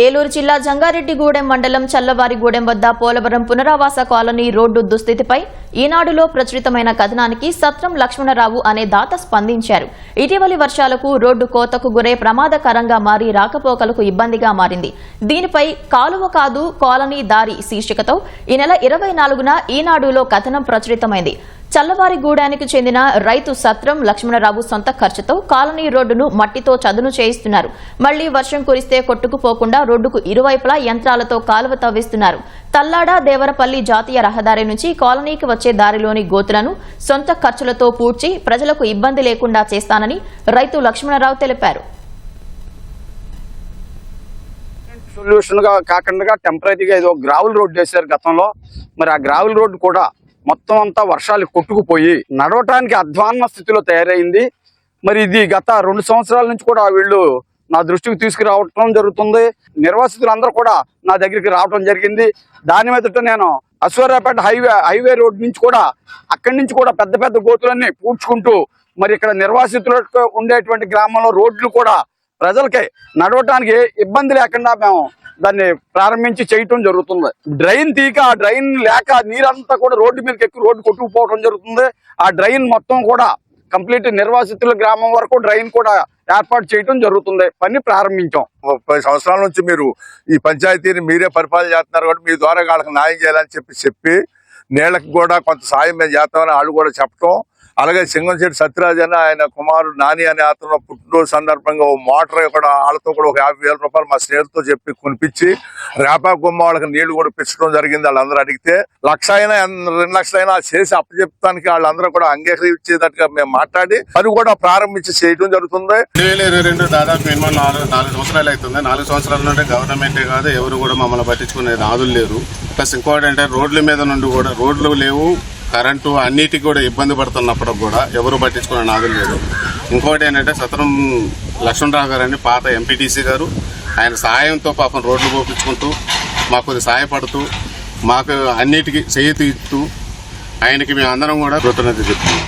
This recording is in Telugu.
ఏలూరు జిల్లా జంగారెడ్డిగూడెం మండలం చల్లవారిగూడెం వద్ద పోలవరం పునరావాస కాలనీ రోడ్డు దుస్థితిపై ఈనాడులో ప్రచురితమైన కథనానికి సత్రం లక్ష్మణరావు అనే దాత స్పందించారు. ఇటీవలి వర్షాలకు రోడ్డు కోతకు గురై ప్రమాదకరంగా మారి రాకపోకలకు ఇబ్బందిగా మారింది. దీనిపై కాలువ కాదు కాలనీ దారి శీర్షికతో ఈ నెల ఇరవై నాలుగున ఈనాడులో కథనం ప్రచురితమైంది. చల్లవారిగూడానికి చెందిన రైతు సత్రం లక్ష్మణరావు సొంత ఖర్చుతో కాలనీ రోడ్డును మట్టితో చదును చేయిస్తున్నారు. మళ్ళీ వర్షం కురిస్తే కొట్టుకుపోకుండా రోడ్డుకు ఇరువైపులా యంత్రాలతో కాలువ తవ్విస్తున్నారు. తల్లాడ దేవరపల్లి జాతీయ రహదారి నుంచి కాలనీకి వచ్చే దారిలోని గోతులను సొంత ఖర్చులతో పూడ్చి ప్రజలకు ఇబ్బంది లేకుండా చేస్తానని రైతు లక్ష్మణరావు తెలిపారు. సొల్యూషన్గా కాకుండా టెంపరీగా ఏదో గ్రావెల్ రోడ్ వేశారు గతంలో. మరి ఆ గ్రావెల్ రోడ్డు కూడా మొత్తం అంతా వర్షాలు కొట్టుకుపోయి నడవటానికి అధ్వాన్న స్థితిలో తయారైంది. మరి ఇది గత రెండు సంవత్సరాల నుంచి కూడా వీళ్ళు నా దృష్టికి తీసుకురావటం జరుగుతుంది. నిర్వాసితులందరూ కూడా నా దగ్గరికి రావటం జరిగింది. దాని మీదట నేను అశ్వర్యాపేట హైవే హైవే రోడ్ నుంచి కూడా అక్కడి నుంచి కూడా పెద్ద పెద్ద గోతులన్నీ పూడ్చుకుంటూ మరి ఇక్కడ నిర్వాసితులకు ఉండేటువంటి గ్రామంలో రోడ్లు కూడా ప్రజలకి నడవటానికి ఇబ్బంది లేకుండా మేము దాన్ని ప్రారంభించి చేయటం జరుగుతుంది. డ్రైన్ తీక ఆ డ్రైన్ లేక నీరంతా కూడా రోడ్డు మీదకి ఎక్కువ రోడ్డు కొట్టుకుపోవడం జరుగుతుంది. ఆ డ్రైన్ మొత్తం కూడా కంప్లీట్ నిర్వాసితుల గ్రామం వరకు డ్రైన్ కూడా ఏర్పాటు చేయటం జరుగుతుంది. పని ప్రారంభించాం. ముప్పై సంవత్సరాల నుంచి మీరు ఈ పంచాయతీని మీరే పరిపాలన చేస్తున్నారు కాబట్టి మీ ద్వారా వాళ్ళకి న్యాయం చేయాలని చెప్పి చెప్పి నీళ్ళకి కూడా కొంత సాయం మేము చేస్తామని వాళ్ళు కూడా చెప్పటం. అలాగే సింగంశెట్టి సత్యరాజ్ అని ఆయన కుమారుడు నాని అనే అతను పుట్టినరోజు సందర్భంగా ఓ మోటార్ కూడా వాళ్ళతో కూడా ఒక యాభై వేల రూపాయలు మా స్నేహితులతో చెప్పి కొనిపించి రేపా గుమ్మ వాళ్ళకి నీళ్ళు కూడా పెంచడం జరిగింది వాళ్ళందరూ అడిగితే లక్ష అయినా రెండు లక్షలైనా చేసి అప్పచెప్తానికి వాళ్ళందరూ కూడా అంగీకరించేటట్టుగా మేము మాట్లాడి పని కూడా ప్రారంభించి చేయడం జరుగుతుంది. రెండు రెండు దాదాపు మినిమం నాలుగు నాలుగు సంవత్సరాలు అవుతుంది. నాలుగు సంవత్సరాల నుండి గవర్నమెంటే కాదు ఎవరు కూడా మమ్మల్ని పట్టించుకునే నాదులు లేరు. ప్లస్ ఇంకోటి అంటే రోడ్ల మీద నుండి కూడా రోడ్లు లేవు కరెంటు అన్నిటికి కూడా ఇబ్బంది పడుతున్నప్పుడు కూడా ఎవరు పట్టించుకునే నాగం లేదు ఇంకోటి ఏంటంటే సత్రం లక్ష్మణరావు గారు అని పాత ఎంపీటీసీ గారు ఆయన సహాయంతో పాపం రోడ్లు పోపించుకుంటూ మాకు కొద్ది సహాయపడుతూ మాకు అన్నిటికీ చేతి ఇస్తూ ఆయనకి మేమందరం కూడా కృతజ్ఞత చెప్తున్నాం.